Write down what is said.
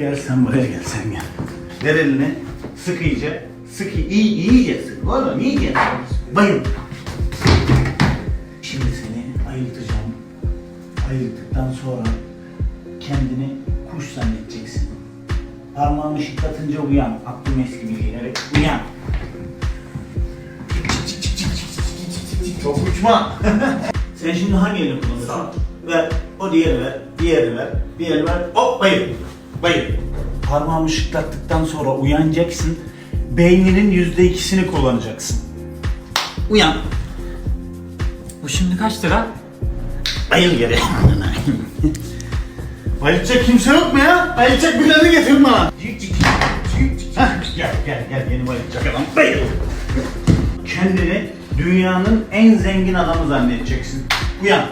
gel sen buraya gel sen gel. Ver elini. Sık iyice. Sık iyi, iyi iyice sık. Oğlum iyice. Bayıl. Şimdi seni ayıltacağım. Ayılttıktan sonra kendini kuş zannedeceksin. Parmağını şıklatınca uyan. Aklım eski bilgileri. Uyan. Çok uçma. Sen şimdi hangi elini kullanıyorsun? Ver. O diğeri ver. Diğeri ver. Diğeri ver. Hop bayıl. Bayıl. Parmağımı şıklattıktan sonra uyanacaksın. Beyninin yüzde ikisini kullanacaksın. Uyan. Bu şimdi kaç lira? Bayıl geri. Bayılacak kimse yok mu ya? Bayılacak birilerini getirin bana. Gel gel gel yeni bayılacak adam. Bayıl. Kendini dünyanın en zengin adamı zannedeceksin. Uyan.